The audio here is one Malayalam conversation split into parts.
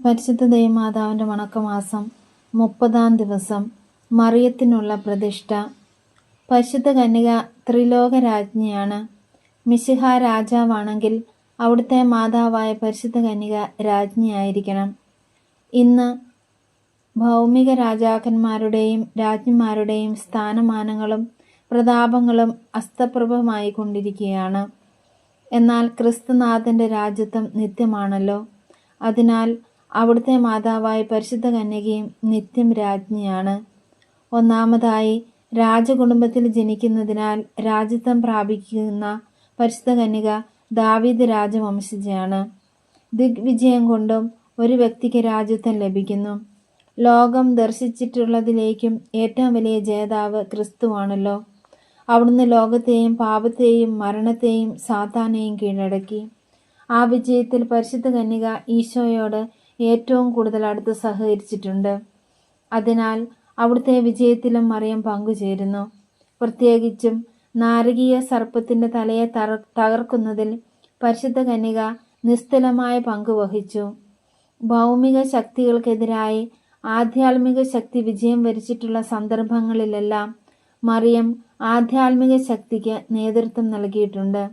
പരിശുദ്ധ ദൈവമാതാവിന്റെ വണക്കമാസം മുപ്പതാം ദിവസം മറിയത്തിനുള്ള പ്രതിഷ്ഠ. പരിശുദ്ധ കന്യക ത്രിലോക രാജ്ഞിയാണ് മിശിഹ രാജാവാണെങ്കിൽ അവിടുത്തെ മാതാവായ പരിശുദ്ധ കന്യക രാജ്ഞിയായിരിക്കണം. ഇന്ന് ഭൗമിക രാജാക്കന്മാരുടെയും രാജ്ഞിമാരുടെയും സ്ഥാനമാനങ്ങളും പ്രതാപങ്ങളും അസ്തപ്രഭമായി കൊണ്ടിരിക്കുകയാണ്. എന്നാൽ ക്രിസ്തുനാഥന്റെ രാജ്യത്വം നിത്യമാണല്ലോ. അതിനാൽ അവിടുത്തെ മാതാവായ പരിശുദ്ധ കന്യകയും നിത്യം രാജ്ഞിയാണ്. ഒന്നാമതായി രാജകുടുംബത്തിൽ ജനിക്കുന്നതിനാൽ രാജ്യത്വം പ്രാപിക്കുന്ന പരിശുദ്ധ കന്യക ദാവീദ് രാജവംശജയാണ്. ദിഗ്വിജയം കൊണ്ടും ഒരു വ്യക്തിക്ക് രാജ്യത്വം ലഭിക്കുന്നു. ലോകം ദർശിച്ചിട്ടുള്ളതിലേക്കും ഏറ്റവും വലിയ ജേതാവ് ക്രിസ്തുവാണല്ലോ. അവിടുന്ന് ലോകത്തെയും പാപത്തെയും മരണത്തെയും സാത്താനെയും കീഴടക്കി. ആ വിജയത്തിൽ പരിശുദ്ധ കന്യക ഈശോയോട് ഏറ്റവും കൂടുതൽ അടുത്ത് സഹകരിച്ചിട്ടുണ്ട്. അതിനാൽ അവിടുത്തെ വിജയത്തിലും മറിയം പങ്കുചേരുന്നു. പ്രത്യേകിച്ചും നാരകീയ സർപ്പത്തിന്റെ തലയെ തകർക്കുന്നതിൽ പരിശുദ്ധ കന്യക നിസ്തുലമായ പങ്കുവഹിച്ചു ഭൗമിക ശക്തികൾക്കെതിരായി ആധ്യാത്മിക ശക്തി വിജയം വരിച്ചിട്ടുള്ള സന്ദർഭങ്ങളിലെല്ലാം മറിയം ആധ്യാത്മിക ശക്തിക്ക് നേതൃത്വം നൽകിയിട്ടുണ്ട്.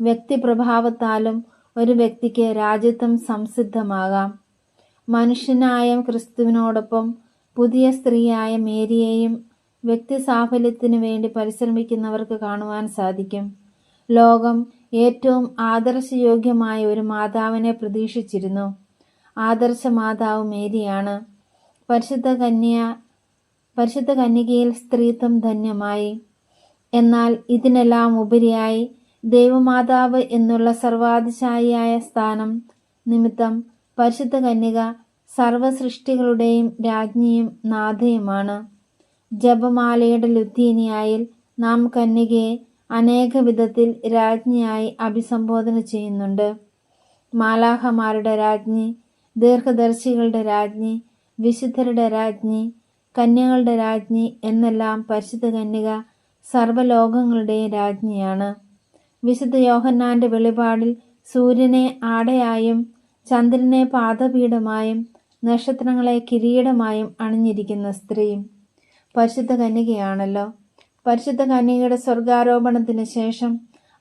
വ്യക്തിപ്രഭാവത്താലും ഒരു വ്യക്തിക്ക് രാജ്യത്വം സംസിദ്ധമാകാം. മനുഷ്യനായ ക്രിസ്തുവിനോടൊപ്പം പുതിയ സ്ത്രീയായ മേരിയെയും വ്യക്തി സാഫല്യത്തിനു വേണ്ടി പരിശ്രമിക്കുന്നവർക്ക് കാണുവാൻ സാധിക്കും. ലോകം ഏറ്റവും ആദർശയോഗ്യമായ ഒരു മാതാവിനെ പ്രതീക്ഷിച്ചിരുന്നു. ആദർശ മാതാവ് മേരിയാണ്. പരിശുദ്ധ കന്യ പരിശുദ്ധ കന്യകയിൽ സ്ത്രീത്വം ധന്യമായി. എന്നാൽ ഇതിനെല്ലാം ഉപരിയായി ദൈവമാതാവ് എന്നുള്ള സർവാതിശായിയായ സ്ഥാനം നിമിത്തം പരിശുദ്ധ കന്യക സർവസൃഷ്ടികളുടെയും രാജ്ഞിയും നാഥയുമാണ്. ജപമാലയുടെ ലുത്തീനിയായിൽ നാം കന്യകയെ അനേക വിധത്തിൽ രാജ്ഞിയായി അഭിസംബോധന ചെയ്യുന്നുണ്ട്. മാലാഹമാരുടെ രാജ്ഞി ദീർഘദർശികളുടെ രാജ്ഞി വിശുദ്ധരുടെ രാജ്ഞി കന്യകളുടെ രാജ്ഞി എന്നെല്ലാം പരിശുദ്ധ കന്യക സർവലോകങ്ങളുടെയും രാജ്ഞിയാണ്. വിശുദ്ധ യോഹന്നാന്റെ വെളിപാടിൽ സൂര്യനെ ആടയായും ചന്ദ്രനെ പാദപീഠമായും നക്ഷത്രങ്ങളെ കിരീടമായും അണിഞ്ഞിരിക്കുന്ന സ്ത്രീയും പരിശുദ്ധ കന്യകയാണല്ലോ. പരിശുദ്ധ കന്യകയുടെ സ്വർഗാരോപണത്തിന് ശേഷം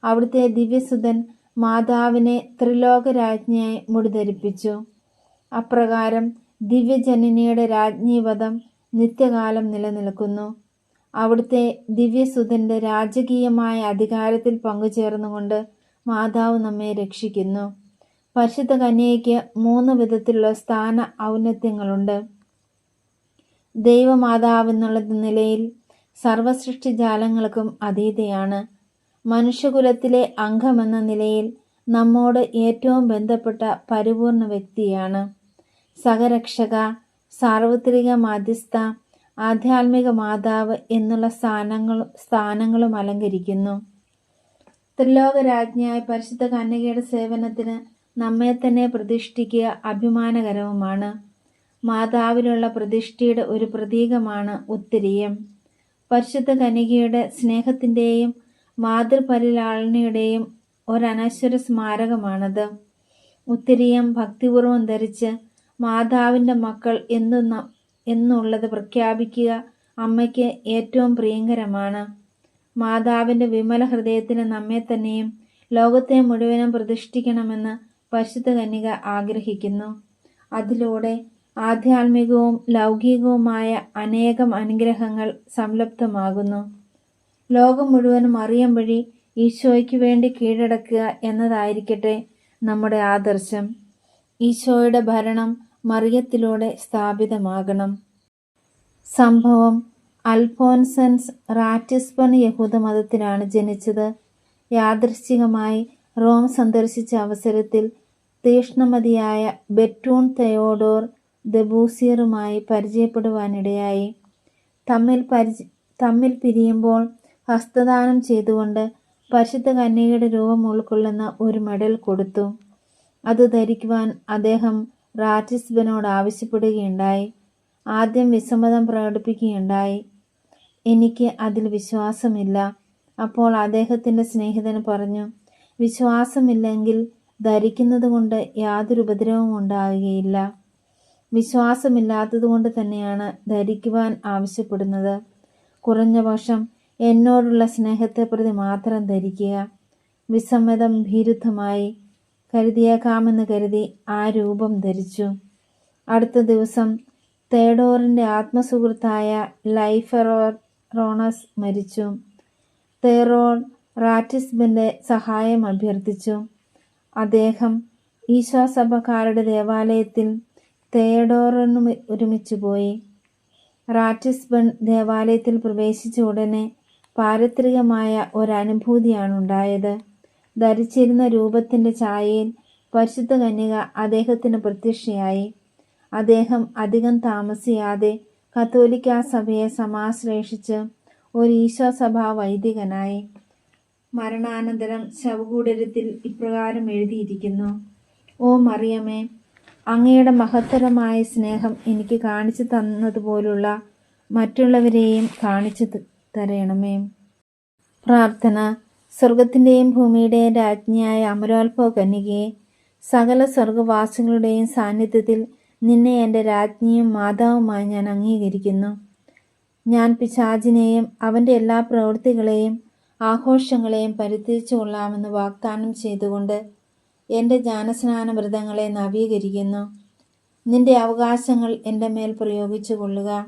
അവിടുത്തെ ദിവ്യസുതൻ മാതാവിനെ ത്രിലോക രാജ്ഞിയായി മുടിധരിപ്പിച്ചു. അപ്രകാരം ദിവ്യജനനിയുടെ രാജ്ഞീവധം നിത്യകാലം നിലനിൽക്കുന്നു. അവിടുത്തെ ദിവ്യസുതന്റെ രാജകീയമായ അധികാരത്തിൽ പങ്കുചേർന്നുകൊണ്ട് മാതാവ് നമ്മെ രക്ഷിക്കുന്നു. പരിശുദ്ധ കന്യയ്ക്ക് മൂന്ന് വിധത്തിലുള്ള സ്ഥാന ഔന്നത്യങ്ങളുണ്ട്. ദൈവമാതാവ് എന്നുള്ള നിലയിൽ സർവസൃഷ്ടി ജാലങ്ങൾക്കും അതീതയാണ്. മനുഷ്യകുലത്തിലെ അംഗമെന്ന നിലയിൽ നമ്മോട് ഏറ്റവും ബന്ധപ്പെട്ട പരിപൂർണ വ്യക്തിയാണ്. സഹരക്ഷക സാർവത്രിക മാധ്യസ്ഥ ആധ്യാത്മിക മാതാവ് എന്നുള്ള സ്ഥാനങ്ങളും സ്ഥാനങ്ങളും അലങ്കരിക്കുന്നു. ത്രിലോകരാജ്ഞിയായ പരിശുദ്ധ കന്യകയുടെ സേവനത്തിന് നമ്മെ തന്നെ പ്രതിഷ്ഠിക്കുക അഭിമാനകരവുമാണ്. മാതാവിലുള്ള പ്രതിഷ്ഠയുടെ ഒരു പ്രതീകമാണ് ഉത്തരീയം. പരിശുദ്ധ കനികയുടെ സ്നേഹത്തിന്റെയും മാതൃപരിലാളനയുടെയും ഒരനശ്വര സ്മാരകമാണത്. ഉത്തരീയം ഭക്തിപൂർവം ധരിച്ച് മാതാവിന്റെ മക്കൾ എന്നു എന്നുള്ളത് പ്രഖ്യാപിക്കുക അമ്മയ്ക്ക് ഏറ്റവും പ്രിയങ്കരമാണ്. മാതാവിന്റെ വിമല ഹൃദയത്തിന് നമ്മെ തന്നെയും ലോകത്തെ മുഴുവനും പ്രതിഷ്ഠിക്കണമെന്ന് പരിശുദ്ധ കന്യക ആഗ്രഹിക്കുന്നു. അതിലൂടെ ആധ്യാത്മികവും ലൗകികവുമായ അനേകം അനുഗ്രഹങ്ങൾ സംലപ്തമാകുന്നു. ലോകം മുഴുവനും അറിയാൻ വഴി ഈശോയ്ക്ക് വേണ്ടി കീഴടക്കുക എന്നതായിരിക്കട്ടെ നമ്മുടെ ആദർശം. ഈശോയുടെ ഭരണം മറിയത്തിലൂടെ സ്ഥാപിതമാകണം. സംഭവം അൽഫോൻസൻസ് യഹൂദ മതത്തിലാണ് ജനിച്ചത്. യാദൃശ്ചികമായി റോം സന്ദർശിച്ച അവസരത്തിൽ തീഷ്ണമതിയായ ബെറ്റൂൺ തെയോഡോർ ദബൂസിയറുമായി പരിചയപ്പെടുവാനിടയായി. തമ്മിൽ പരിച തമ്മിൽ പിരിയുമ്പോൾ ഹസ്തദാനം ചെയ്തുകൊണ്ട് പരിശുദ്ധ കന്യകയുടെ രൂപം ഉൾക്കൊള്ളുന്ന ഒരു മെഡൽ കൊടുത്തു. അത് ധരിക്കുവാൻ അദ്ദേഹം റാറ്റിസ്ബനോട് ആവശ്യപ്പെടുകയുണ്ടായി ആദ്യം വിസമ്മതം പ്രകടിപ്പിക്കുകയുണ്ടായി. എനിക്ക് അതിൽ വിശ്വാസമില്ല. അപ്പോൾ അദ്ദേഹത്തിന്റെ സ്നേഹിതൻ പറഞ്ഞു വിശ്വാസമില്ലെങ്കിൽ ധരിക്കുന്നത് കൊണ്ട് യാതൊരു ഉപദ്രവവും ഉണ്ടാകുകയില്ല. വിശ്വാസമില്ലാത്തതുകൊണ്ട് തന്നെയാണ് ധരിക്കുവാൻ ആവശ്യപ്പെടുന്നത്. കുറഞ്ഞ പക്ഷം എന്നോടുള്ള സ്നേഹത്തെ പ്രതി മാത്രം ധരിക്കുക. വിസമ്മതം ഭീരുദ്ധമായി കരുതിയേക്കാമെന്ന് കരുതി ആ രൂപം ധരിച്ചു. അടുത്ത ദിവസം തേഡോറിന്റെ ആത്മസുഹൃത്തായ ലൈഫറോണസ് മരിച്ചു. തേറോൺ റാറ്റിസ്ബിന്റെ സഹായം അഭ്യർത്ഥിച്ചു. അദ്ദേഹം ഈശോസഭക്കാരുടെ ദേവാലയത്തിൽ തേഡോറിന് ഒരുമിച്ച് പോയി. റാറ്റിസ്ബൺ ദേവാലയത്തിൽ പ്രവേശിച്ച ഉടനെ പാരത്രികമായ ഒരനുഭൂതിയാണ് ഉണ്ടായത് ധരിച്ചിരുന്ന രൂപത്തിന്റെ ഛായയിൽ പരിശുദ്ധ കന്യക അദ്ദേഹത്തിന് പ്രത്യക്ഷയായി. അദ്ദേഹം അധികം താമസിയാതെ കത്തോലിക്ക സഭയെ സമാശ്ലേഷിച്ച് ഒരു ഈശോസഭാ വൈദികനായി. മരണാനന്തരം ശവകൂടരത്തിൽ ഇപ്രകാരം എഴുതിയിരിക്കുന്നു. ഓ മറിയമേ അങ്ങയുടെ മഹത്തരമായ സ്നേഹം എനിക്ക് കാണിച്ചു തന്നതുപോലുള്ള മറ്റുള്ളവരെയും കാണിച്ചു തരണമേ. പ്രാർത്ഥന സ്വർഗത്തിന്റെയും ഭൂമിയുടെയും രാജ്ഞിയായ അമരോത്ഭവ കന്യകയെ സകല സ്വർഗവാസികളുടെയും സാന്നിധ്യത്തിൽ നിന്നെ എന്റെ രാജ്ഞിയും മാതാവുമായി ഞാൻ അംഗീകരിക്കുന്നു. ഞാൻ പിശാചിനെയും അവന്റെ എല്ലാ പ്രവൃത്തികളെയും ആഘോഷങ്ങളെയും പരിത്യജിച്ചു കൊള്ളാമെന്ന് വാഗ്ദാനം ചെയ്തുകൊണ്ട് എന്റെ ജാനസ്നാന വ്രതങ്ങളെ നവീകരിക്കുന്നു. നിന്റെ അവകാശങ്ങൾ എന്റെ മേൽ പ്രയോഗിച്ചു കൊള്ളുക.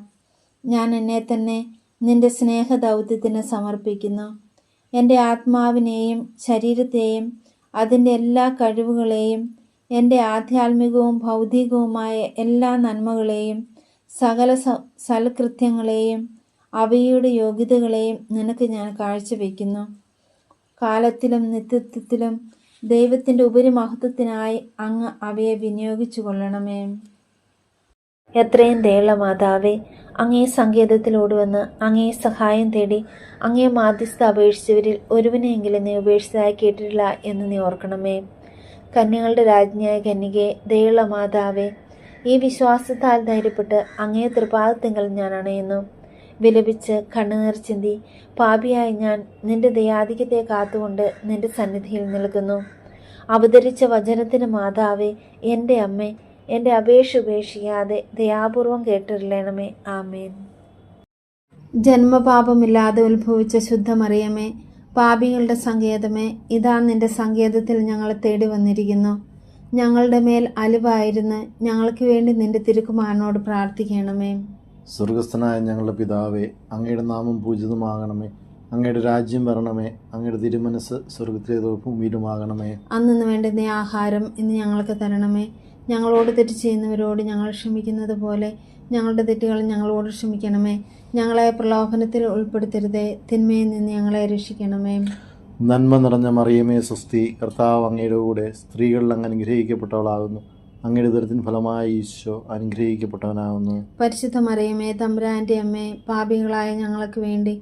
ഞാൻ എന്നെ തന്നെ നിന്റെ സ്നേഹദൗത്യത്തിന് സമർപ്പിക്കുന്നു. എന്റെ ആത്മാവിനെയും ശരീരത്തെയും അതിന്റെ എല്ലാ കഴിവുകളെയും എന്റെ ആധ്യാത്മികവും ഭൗതികവുമായ എല്ലാ നന്മകളെയും സകല സൽകൃത്യങ്ങളെയും അവയുടെ യോഗ്യതകളെയും നിനക്ക് ഞാൻ കാഴ്ചവെക്കുന്നു. കാലത്തിലും നിത്യത്വത്തിലും ദൈവത്തിന്റെ ഉപരിമഹത്വത്തിനായി അങ്ങ് അവയെ വിനിയോഗിച്ചു കൊള്ളണമേ എത്രയും ദയുള്ള മാതാവേ അങ്ങേ സങ്കേതത്തിലോടുവന്ന് അങ്ങേ സഹായം തേടി അങ്ങേ മാധ്യസ്ഥ അപേക്ഷിച്ചവരിൽ ഒരുവിനെയെങ്കിലും നീ ഉപേക്ഷിച്ചതായി കേട്ടിട്ടില്ല എന്ന് നീ ഓർക്കണമേ. കന്യകളുടെ രാജ്ഞിയായ കന്യകെ ദയുള്ള മാതാവേ ഈ വിശ്വാസത്താൽ ധൈര്യപ്പെട്ട് അങ്ങേ തൃപാദത്തിങ്കൽ ഞാൻ അണയുന്നു. വിലപിച്ച് കണ്ണുനീർ ചിന്തി പാപിയായി ഞാൻ നിന്റെ ദയാധിക്യത്തെ കാത്തുകൊണ്ട് നിന്റെ സന്നിധിയിൽ നിൽക്കുന്നു. അവതരിച്ച വചനത്തിന് മാതാവേ എന്റെ അമ്മേ എന്റെ അപേക്ഷ ഉപേക്ഷിക്കാതെ ദയാപൂർവം കേട്ടിരളണമേ ആമേൻ. ജന്മപാപമില്ലാതെ ഉത്ഭവിച്ച ശുദ്ധമറിയമേ പാപികളുടെ സങ്കേതമേ ഇതാ നിന്റെ സങ്കേതത്തിൽ ഞങ്ങൾ തേടി വന്നിരിക്കുന്നു. ഞങ്ങളുടെ മേൽ അലിവായിരുന്ന് ഞങ്ങൾക്ക് വേണ്ടി നിന്റെ തിരുക്കുമാരനോട് പ്രാർത്ഥിക്കണമേ. സ്വർഗസ്ഥനായ ഞങ്ങളുടെ പിതാവേ അങ്ങയുടെ നാമം പൂജിതമാകണമേ. അങ്ങയുടെ രാജ്യം വരണമേ. അങ്ങയുടെ തിരുമനസ് സ്വർഗത്തിലേതോ ഭൂമിയിലുമാകണമേ അന്നു വേണ്ടുന്ന ആഹാരം ഇന്ന് ഞങ്ങൾക്ക് തരണമേ. ഞങ്ങളോട് തെറ്റ് ചെയ്യുന്നവരോട് ഞങ്ങൾ ക്ഷമിക്കുന്നത് പോലെ ഞങ്ങളുടെ തെറ്റുകൾ ഞങ്ങളോട് ക്ഷമിക്കണമേ. ഞങ്ങളെ പ്രലോഭനത്തിൽ ഉൾപ്പെടുത്തരുതേ. തിന്മയിൽ നിന്ന് ഞങ്ങളെ രക്ഷിക്കണമേ. നന്മ നിറഞ്ഞ മറിയമേ സ്വസ്തി. കർത്താവ് അങ്ങയുടെ കൂടെ സ്ത്രീകളിൽ അങ്ങ് അനുഗ്രഹിക്കപ്പെട്ടവളാകുന്നു. അങ്ങയുടെ ദുരിതത്തിന് ഫലമായി ഈശോ അനുഗ്രഹിക്കപ്പെട്ടവനാകുന്നു. പരിശുദ്ധ മറിയമേ തമ്പുരാന്റെ അമ്മേ പാപികളായ ഞങ്ങൾക്ക് വേണ്ടി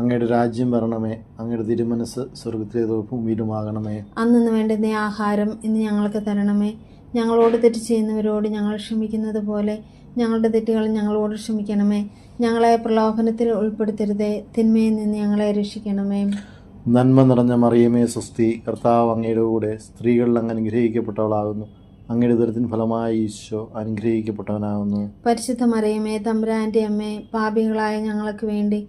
അങ്ങയുടെ രാജ്യം വരണമേ അങ്ങയുടെ തിരുമനസ് സ്വർഗത്തിലെ ഭൂമിയിലുമാകണമേ അന്നു വേണ്ടുന്ന ആഹാരം ഇന്ന് ഞങ്ങൾക്ക് തരണമേ. ഞങ്ങളോട് തെറ്റ് ചെയ്യുന്നവരോട് ഞങ്ങൾ ക്ഷമിക്കുന്നത് പോലെ ഞങ്ങളുടെ തെറ്റുകൾ ഞങ്ങളോട് ക്ഷമിക്കണമേ. ഞങ്ങളെ പ്രലോഭനത്തിൽ ഉൾപ്പെടുത്തരുതേ തിന്മയിൽ നിന്ന് ഞങ്ങളെ രക്ഷിക്കണമേ. നന്മ നിറഞ്ഞ മറിയമേ സ്വസ്തി കർത്താവ് അങ്ങയുടെ കൂടെ സ്ത്രീകളിൽ അങ്ങ് അനുഗ്രഹിക്കപ്പെട്ടവളാകുന്നു. അങ്ങയുടെ ദുരിതത്തിന് ഫലമായി ഈശോ അനുഗ്രഹിക്കപ്പെട്ടവനാകുന്നു. പരിശുദ്ധ മറിയമേ തമ്പുരാന്റെ അമ്മേ പാപികളായ ഞങ്ങൾക്ക് വേണ്ടി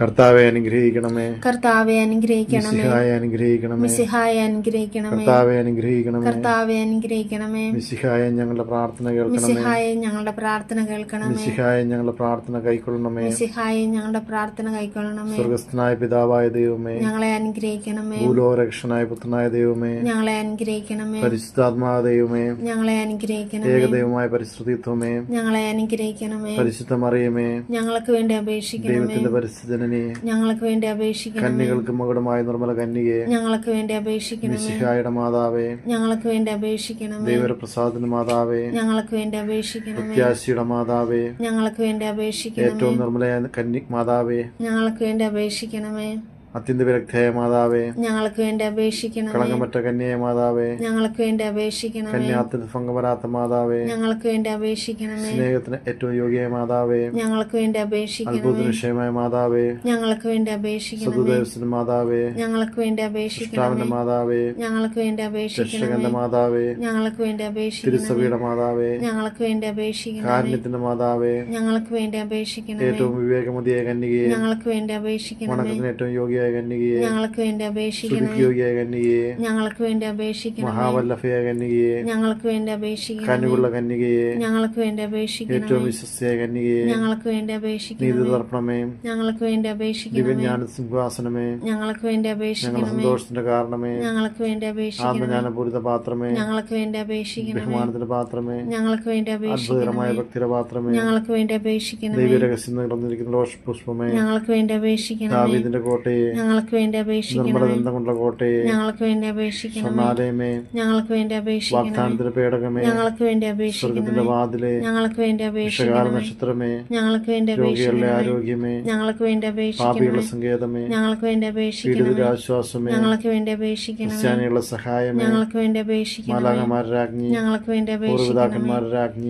കർത്താവെ അനുഗ്രഹിക്കണമേ. കർത്താവെ അനുഗ്രഹിക്കണമേ. മിശിഹായെ അനുഗ്രഹിക്കണമേ. മിസിഹായെ അനുഗ്രഹിക്കണമേ. കർത്താവെ അനുഗ്രഹിക്കണമേ. കർത്താവെ അനുഗ്രഹിക്കണമേ. മിസിഹായെ ഞങ്ങളുടെ പ്രാർത്ഥന കേൾക്കണമേ. മിസിഹായെ ഞങ്ങളുടെ പ്രാർത്ഥന കേൾക്കണമേ. മിസിഹായെ ഞങ്ങളുടെ പ്രാർത്ഥന കൈക്കൊള്ളണമേ. മിസിഹായെ ഞങ്ങളുടെ പ്രാർത്ഥന കൈക്കൊള്ളണമേ. സ്വർഗസ്ഥനായ പിതാവായ ദൈവമേ. ഞങ്ങളെ അനുഗ്രഹിക്കണമേ. ഭൂലോകരക്ഷനായ പുത്രനായ ദൈവമേ. ഞങ്ങളെ അനുഗ്രഹിക്കണമേ. പരിശുദ്ധാത്മാവ ദൈവമേ. ഞങ്ങളെ അനുഗ്രഹിക്കണമേ. ഏകദൈവമായ പരിശുദ്ധിത്വമേ ഞങ്ങളെ അനുഗ്രഹിക്കണമേ. പരിശുദ്ധമറിയമേ ഞങ്ങൾക്ക് വേണ്ടി അപേക്ഷിക്കണമേ. ദൈവത്തിന്റെ പരിസ്ഥിതിനെ ഞങ്ങൾക്ക് വേണ്ടി അപേക്ഷിക്കുന്നു കന്യകൾക്ക് മകുടമായ നിർമ്മല കന്യകയെ. ഞങ്ങൾക്ക് വേണ്ടി അപേക്ഷിക്കുന്നു മിശിഹായുടെ മാതാവേ. ഞങ്ങൾക്ക് വേണ്ടി അപേക്ഷിക്കണം ദൈവപ്രസാദന മാതാവേ. ഞങ്ങൾക്ക് വേണ്ടി അപേക്ഷിക്കണം പ്രത്യാശിയുടെ മാതാവേ. ഞങ്ങൾക്ക് വേണ്ടി അപേക്ഷിക്കണം ഏറ്റവും നിർമ്മലയായ കന്യ മാതാവേ. ഞങ്ങൾക്ക് വേണ്ടി അപേക്ഷിക്കണമേ. അത്യന്ത വിരക്തയായ മാതാവേ ഞങ്ങൾക്ക് വേണ്ടി അപേക്ഷിക്കണം കളങ്കമറ്റ കന്യായ മാതാവേ ഞങ്ങൾക്ക് വേണ്ടി അപേക്ഷിക്കണം കന്യാത്തിന് ഭംഗം മാതാവേ ഞങ്ങൾക്ക് വേണ്ടി അപേക്ഷിക്കണം സ്നേഹത്തിന് ഏറ്റവും യോഗ്യമായ മാതാവേ ഞങ്ങൾക്ക് വേണ്ടി അപേക്ഷിക്കണം അത്ഭുത വിഷയമായ മാതാവേ ഞങ്ങൾക്ക് വേണ്ടി അപേക്ഷിക്കണം മാതാവേ ഞങ്ങൾക്ക് വേണ്ടി അപേക്ഷിക്കണം മാതാവേ ഞങ്ങൾക്ക് വേണ്ടി അപേക്ഷിക്കണം മാതാവേ ഞങ്ങൾക്ക് വേണ്ടി അപേക്ഷിക്കണം തിരുസഭയുടെ മാതാവേ ഞങ്ങൾക്ക് വേണ്ടി അപേക്ഷിക്കണം കാരുണ്യത്തിന്റെ മാതാവേ ഞങ്ങൾക്ക് വേണ്ടി അപേക്ഷിക്കണം ഏറ്റവും വിവേകമതിയായ കന്യകയെ ഞങ്ങൾക്ക് വേണ്ടി അപേക്ഷിക്കണം വണക്കത്തിന് ഏറ്റവും കന്യകയെ ഞങ്ങൾക്ക് വേണ്ടി അപേക്ഷിക്കണമേ കന്യകയെ ഞങ്ങൾക്ക് വേണ്ടി അപേക്ഷിക്കണമേ മഹാവല്ലഭയായ കന്യകയെ ഞങ്ങൾക്ക് വേണ്ടി അപേക്ഷിക്കണമേ കനുകുള്ള കന്യകയെ ഞങ്ങൾക്ക് വേണ്ടി അപേക്ഷിക്കണമേ ഏറ്റവും വിശ്വസ്തയായ കന്യകയെ ഞങ്ങൾക്ക് വേണ്ടി നീതി അപേക്ഷിക്കണമേ തർപ്പണമേ ഞങ്ങൾക്ക് വേണ്ടി അപേക്ഷിക്കണമേ ദിവ്യജ്ഞാന സിംഹാസനമേ ഞങ്ങൾക്ക് വേണ്ടി ഞങ്ങളുടെ അപേക്ഷിക്കണമേ സന്തോഷത്തിന്റെ കാരണമേ ഞങ്ങൾക്ക് വേണ്ടി അപേക്ഷിക്കണമേ ആത്മജ്ഞാനപൂരിത പാത്രമേ ഞങ്ങൾക്ക് വേണ്ടി അപേക്ഷിക്കണമേ ബഹുമാനത്തിന്റെ പാത്രമേ ഞങ്ങൾക്ക് വേണ്ടി അത്ഭുതകരമായ അപേക്ഷിക്കണമേ ഭക്തിയുടെ പാത്രമേ ഞങ്ങൾക്ക് വേണ്ടി അപേക്ഷിക്കണമേ ദൈവരഹസ്യം നിറഞ്ഞിരിക്കുന്ന പുഷ്പമേ ഞങ്ങൾക്ക് വേണ്ടി അപേക്ഷിക്കണമേ ദാവീദിന്റെ കോട്ടയെ ഞങ്ങൾക്ക് വേണ്ടി അപേക്ഷിക്കുന്നു അപേക്ഷിക്കണമേ ഞങ്ങൾക്ക് വേണ്ടി അപേക്ഷിക്കണമേ ഞങ്ങൾക്ക് വേണ്ടി അപേക്ഷിക്കണമേ ഞങ്ങൾക്ക് വേണ്ടി അപേക്ഷിക്കണമേ ഞങ്ങൾക്ക് വേണ്ടി അപേക്ഷിക്കുന്നു അപേക്ഷിക്കണമേ നക്ഷത്രമേ ഞങ്ങൾക്ക് വേണ്ടി അപേക്ഷിക്കുന്നു അപേക്ഷിക്കണമേ ആരോഗ്യമേ ഞങ്ങൾക്ക് വേണ്ടി അപേക്ഷിക്കണമേ ഞങ്ങൾക്ക് വേണ്ടി അപേക്ഷിക്കണമേ ഞങ്ങൾക്ക് വേണ്ടി അപേക്ഷിക്കണമേ സഹായം ഞങ്ങൾക്ക് വേണ്ടി അപേക്ഷിക്കണമേ ഞങ്ങൾക്ക് വേണ്ടി അപേക്ഷിക്കണമേ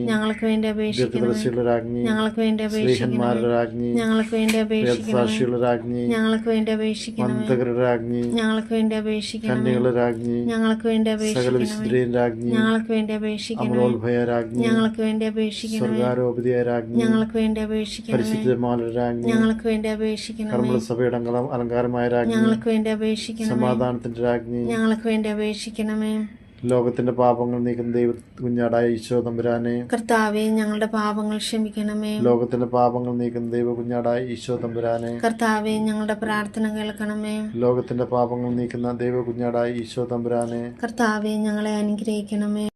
ഞങ്ങൾക്ക് വേണ്ടി അപേക്ഷിക്കണമേ ഞങ്ങൾക്ക് വേണ്ടി അപേക്ഷിക്കണമേ ഞങ്ങൾക്ക് വേണ്ടി അപേക്ഷിക്കണമേ ഞങ്ങൾക്ക് വേണ്ടി അപേക്ഷിക്കണമേ. രാജ്ഞി ഞങ്ങൾക്ക് വേണ്ടി അപേക്ഷിക്കണമേ. രാജ്ഞി ഞങ്ങൾക്ക് വേണ്ടി അപേക്ഷിക്കണമേ. രാജ്ഞി ഞങ്ങൾക്ക് വേണ്ടി അപേക്ഷിക്കണമേ. രാജ്ഞി ഞങ്ങൾക്ക് വേണ്ടി അപേക്ഷിക്കണമേ. സ്വർഗാരോപതിയായ രാജ്ഞി ഞങ്ങൾക്ക് വേണ്ടി അപേക്ഷിക്കണമേ. പരിശുദ്ധമാരുടെ രാജ്ഞി ഞങ്ങൾക്ക് വേണ്ടി അപേക്ഷിക്കണമേ. കർമ്മല സഭയുടെ അലങ്കാരമായ രാജ്ഞി ഞങ്ങൾക്ക് വേണ്ടി അപേക്ഷിക്കണമേ. സമാധാനത്തിന്റെ രാജ്ഞി ഞങ്ങൾക്ക് വേണ്ടി അപേക്ഷിക്കണമേ. ലോകത്തിന്റെ പാപങ്ങൾ നീക്കുന്ന ദൈവ കുഞ്ഞാടായ ഈശോ തമ്പുരാനെ. കർത്താവെ ഞങ്ങളുടെ പാപങ്ങൾ ക്ഷമിക്കണമേ. ലോകത്തിന്റെ പാപങ്ങൾ നീക്കുന്ന ദൈവ കുഞ്ഞാടായ ഈശോ തമ്പുരാനെ. കർത്താവെ ഞങ്ങളുടെ പ്രാർത്ഥന കേൾക്കണമേ. ലോകത്തിന്റെ പാപങ്ങൾ നീക്കുന്ന ദൈവ കുഞ്ഞാടായ ഈശോ തമ്പുരാനെ. കർത്താവെ ഞങ്ങളെ അനുഗ്രഹിക്കണമേ.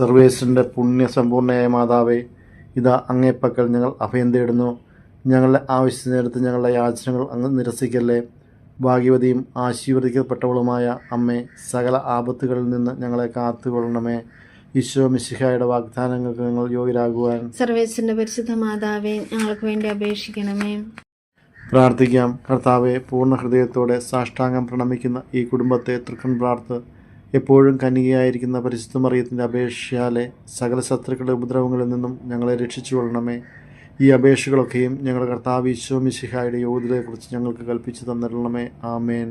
സർവേശ്വരന്റെ പുണ്യ സമ്പൂർണയായ മാതാവേ ഇതാ അങ്ങേപ്പക്കൽ ഞങ്ങൾ അഭയം തേടുന്നു. ഞങ്ങളുടെ ആവശ്യത്തിനടുത്ത് ഞങ്ങളുടെ യാചനകൾ അങ്ങ് നിരസിക്കല്ലേ. ഭാഗ്യവതിയും ആശീർവദിക്കപ്പെട്ടവളുമായ അമ്മേ സകല ആപത്തുകളിൽ നിന്ന് ഞങ്ങളെ കാത്തുകൊള്ളണമേ. ഈശോ മിശിഹായുടെ വാഗ്ദാനങ്ങൾക്ക് ഞങ്ങൾ യോഗ്യരാകുവാൻ സർവേശ്വരന്റെ പരിശുദ്ധ മാതാവെ ഞങ്ങൾക്ക് വേണ്ടി അപേക്ഷിക്കണമേ. പ്രാർത്ഥിക്കാം. കർത്താവെ പൂർണ ഹൃദയത്തോടെ സാഷ്ടാംഗം പ്രണമിക്കുന്ന ഈ കുടുംബത്തെ തൃക്കൺ പ്രാർത്ഥ എപ്പോഴും കന്യകയായിരിക്കുന്ന പരിശുദ്ധ മറിയത്തിന്റെ അപേക്ഷയാലെ സകല ശത്രുക്കളുടെ ഉപദ്രവങ്ങളിൽ നിന്നും ഞങ്ങളെ രക്ഷിച്ചു കൊള്ളണമേ ഈ അപേക്ഷകളൊക്കെയും ഞങ്ങളുടെ കർത്താവ് ഈശോ മിശിഹായുടെ യോഗ്യതയെക്കുറിച്ച് ഞങ്ങൾക്ക് കൽപ്പിച്ചു തന്നിരണമേ ആമേൻ.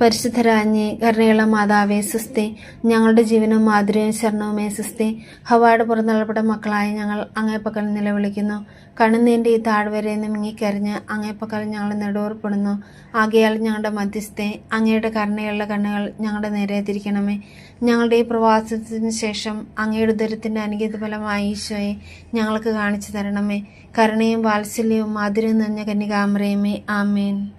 പരിശുദ്ധരാജ്ഞി കരുണയുള്ള മാതാവേ സുസ്തി ഞങ്ങളുടെ ജീവനും മാധുര്യവും ശരണവുമേ സുസ്തി. ഹവാട് പുറന്തള്ളപ്പെട്ട മക്കളായി ഞങ്ങൾ അങ്ങേപ്പക്കൽ നിലവിളിക്കുന്നു. കണ്ണുനീന്റെ ഈ താഴ്വരെ നിമിങ്ങിക്കരിഞ്ഞ് അങ്ങേപ്പക്കൽ ഞങ്ങൾ നെടുവർപ്പെടുന്നു. ആകയാൽ ഞങ്ങളുടെ മധ്യസ്ഥെ അങ്ങയുടെ കരുണയുള്ള കണ്ണുകൾ ഞങ്ങളുടെ നേരെ തിരിക്കണമേ. ഞങ്ങളുടെ ഈ പ്രവാസത്തിന് ശേഷം അങ്ങയുടെ ദുരത്തിന്റെ അനുഗീത ഫലമായ ഈശോയെ ഞങ്ങൾക്ക് കാണിച്ചു തരണമേ. കരുണയും വാത്സല്യവും മാധുര്യം നിറഞ്ഞ കന്യകാമറയുമേ. ആമേൻ.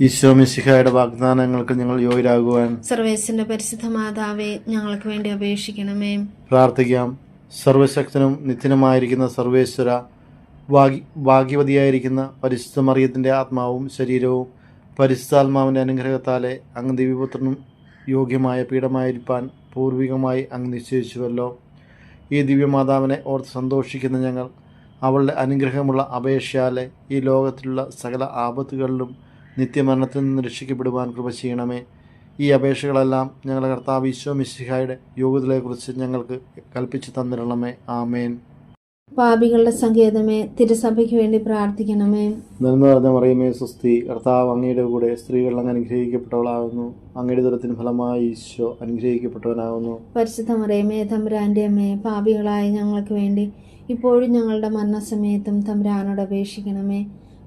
ഈശോ മിശിഹായുടെ വാഗ്ദാനങ്ങൾക്ക് ഞങ്ങൾ യോഗ്യരാകുവാൻ സർവേസിന്റെ പരിശുദ്ധ മാതാവേ ഞങ്ങൾക്ക് വേണ്ടി അപേക്ഷിക്കണമേ. പ്രാർത്ഥിക്കാം. സർവശക്തനും നിത്യനുമായിരിക്കുന്ന സർവേശ്വര ഭാഗ്യ ഭാഗ്യവതിയായിരിക്കുന്ന പരിശുദ്ധ മറിയത്തിന്റെ ആത്മാവും ശരീരവും പരിശുദ്ധാത്മാവിന്റെ അനുഗ്രഹത്താലെ അങ്ങ് ദിവ്യപുത്രനും യോഗ്യമായ പീഠമായിരിക്കാൻ പൂർവികമായി അങ്ങ് നിശ്ചയിച്ചുവല്ലോ. ഈ ദിവ്യമാതാവിനെ ഓർത്ത് സന്തോഷിക്കുന്ന ഞങ്ങൾ അവളുടെ അനുഗ്രഹമുള്ള അപേക്ഷയാലെ ഈ ലോകത്തിലുള്ള സകല ആപത്തുകളിലും നിത്യമരണത്തിൽ നിന്ന് രക്ഷിക്കപ്പെടുവാൻ കൃപ ചെയ്യണമേ. ഈ അപേക്ഷകളെല്ലാം ഞങ്ങളുടെ കർത്താവ് ഈശോ മിശിഹായുടെ യോഗ്യതകളെക്കുറിച്ച് ഞങ്ങൾക്ക് കൽപ്പിച്ചു തന്നിരണമേ. ആമേൻ. പാപികളുടെ സങ്കേതമേ തിരുസഭയ്ക്ക് വേണ്ടി പ്രാർത്ഥിക്കണമേ. നന്മ നിറഞ്ഞ മറിയമേ സുസ്തി കർത്താവ് അങ്ങയുടെ കൂടെ സ്ത്രീകൾ അങ്ങ് അനുഗ്രഹിക്കപ്പെട്ടവളാകുന്നു. അങ്ങയുടെ ദുരത്തിന് ഫലമായി ഈശോ അനുഗ്രഹിക്കപ്പെട്ടവനാകുന്നു. പരിശുദ്ധ മറിയമേ തമ്പുരാന്റെ അമ്മേ പാപികളായ ഞങ്ങൾക്ക് വേണ്ടി ഇപ്പോഴും ഞങ്ങളുടെ മരണസമയത്തും തമ്പുരാനോട് അപേക്ഷിക്കണമേ.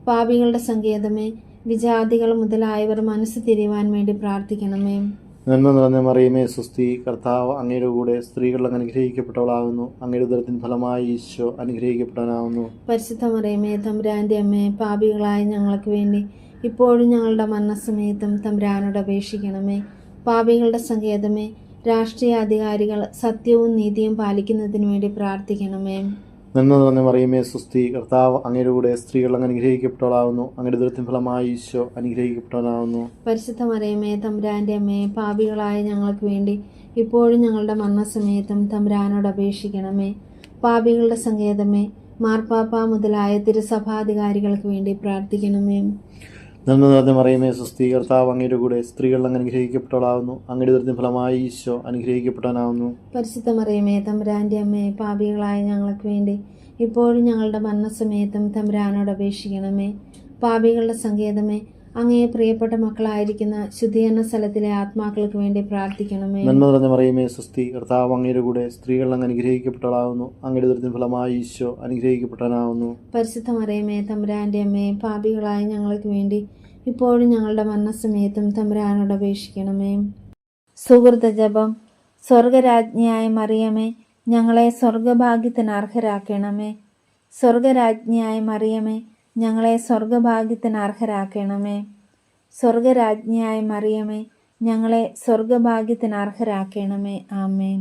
പാപികളുടെ സങ്കേതമേ വിജാതികൾ മുതലായവർ മനസ്സ് തിരിയുവാൻ വേണ്ടി പ്രാർത്ഥിക്കണമേ. നന്മ നിറഞ്ഞ മറിയമേ സുസ്തി കർത്താവ് അങ്ങയുടെ കൂടെ സ്ത്രീകൾ അങ്ങ് അനുഗ്രഹിക്കപ്പെട്ടവളാകുന്നു. അങ്ങയുടെ ഉദരത്തിന് ഫലമായി ഈശോ അനുഗ്രഹിക്കപ്പെടാനാവുന്നു. പരിശുദ്ധ മറിയമേ തമ്പുരാന്റെ അമ്മേ പാപികളായ ഞങ്ങൾക്ക് വേണ്ടി ഇപ്പോഴും ഞങ്ങളുടെ മരണസമയത്തും തമ്പുരാനോട് അപേക്ഷിക്കണമേ. പാപികളുടെ സങ്കേതമേ രാഷ്ട്രീയ അധികാരികൾ സത്യവും നീതിയും പാലിക്കുന്നതിന് വേണ്ടി പ്രാർത്ഥിക്കണമേ. നന്മ നിറഞ്ഞ മറിയമേ സുസ്തി കർത്താവ് അങ്ങയുടെ കൂടെ സ്ത്രീകൾ അങ്ങ് അനുഗ്രഹിക്കപ്പെട്ടവളാവുന്നു. അങ്ങയുടെ ഉദരത്തിന് ഫലമായി ഈശോ അനുഗ്രഹിക്കപ്പെട്ടവളാവുന്നു. പരിശുദ്ധ മറിയമേ തമ്പുരാന്റെ അമ്മയെ പാപികളായ ഞങ്ങൾക്ക് വേണ്ടി ഇപ്പോഴും ഞങ്ങളുടെ മരണസമയത്തും തമ്പുരാനോട് അപേക്ഷിക്കണമേ. പാപികളുടെ സങ്കേതമേ മാർപ്പാപ്പ മുതലായ തിരുസഭാധികാരികൾക്ക് വേണ്ടി പ്രാർത്ഥിക്കണമേ. നന്മ നിറഞ്ഞ മറിയമേ സുസ്തി കർത്താവ് അങ്ങയുടെ കൂടെ സ്ത്രീകൾ അങ്ങ് അനുഗ്രഹിക്കപ്പെട്ടവളാകുന്നു അങ്ങയുടെ ഉദരത്തിന് ഫലമായി ഈശോ അനുഗ്രഹിക്കപ്പെട്ടവനാവുന്നു. പരിശുദ്ധ മറിയമേ തമ്പുരാന്റെ അമ്മയെ പാപികളായ ഞങ്ങൾക്ക് വേണ്ടി ഇപ്പോഴും ഞങ്ങളുടെ മരണസമയത്തും തമ്പുരാനോട് അപേക്ഷിക്കണമേ. പാപികളുടെ സങ്കേതമേ അങ്ങേ പ്രിയപ്പെട്ട മക്കളായിരിക്കുന്ന ശുദ്ധീകരണ സ്ഥലത്തിലെ ആത്മാക്കൾക്ക് വേണ്ടി പ്രാർത്ഥിക്കണമേ. നന്മ നിറഞ്ഞ മറിയമേ സ്വസ്തി കർത്താവ് അങ്ങയുടെ കൂടെ സ്ത്രീകൾ അങ്ങ് അനുഗ്രഹിക്കപ്പെട്ടവളാകുന്നു അങ്ങയുടെ ദുരിതം ഫലമായി ഈശോ അനുഗ്രഹിക്കപ്പെട്ടവനാകുന്നു പരിശുദ്ധ മറിയമേ തമ്പുരാന്റെ അമ്മേ പാപികളായ ഞങ്ങൾക്ക് വേണ്ടി ഇപ്പോഴും ഞങ്ങളുടെ മരണസമയത്തും തമ്പുരാനോട് അപേക്ഷിക്കണമേ. സുഹൃത ജപം സ്വർഗരാജ്ഞിയായ മറിയമേ ഞങ്ങളെ സ്വർഗഭാഗ്യത്തിന് അർഹരാക്കണമേ. സ്വർഗരാജ്ഞിയായ മറിയമേ ഞങ്ങളെ സ്വർഗഭാഗ്യത്തിന് അർഹരാക്കണമേ സ്വർഗരാജ്ഞിയായ മറിയമേ ഞങ്ങളെ സ്വർഗഭാഗ്യത്തിന് അർഹരാക്കണമേ ആമേൻ.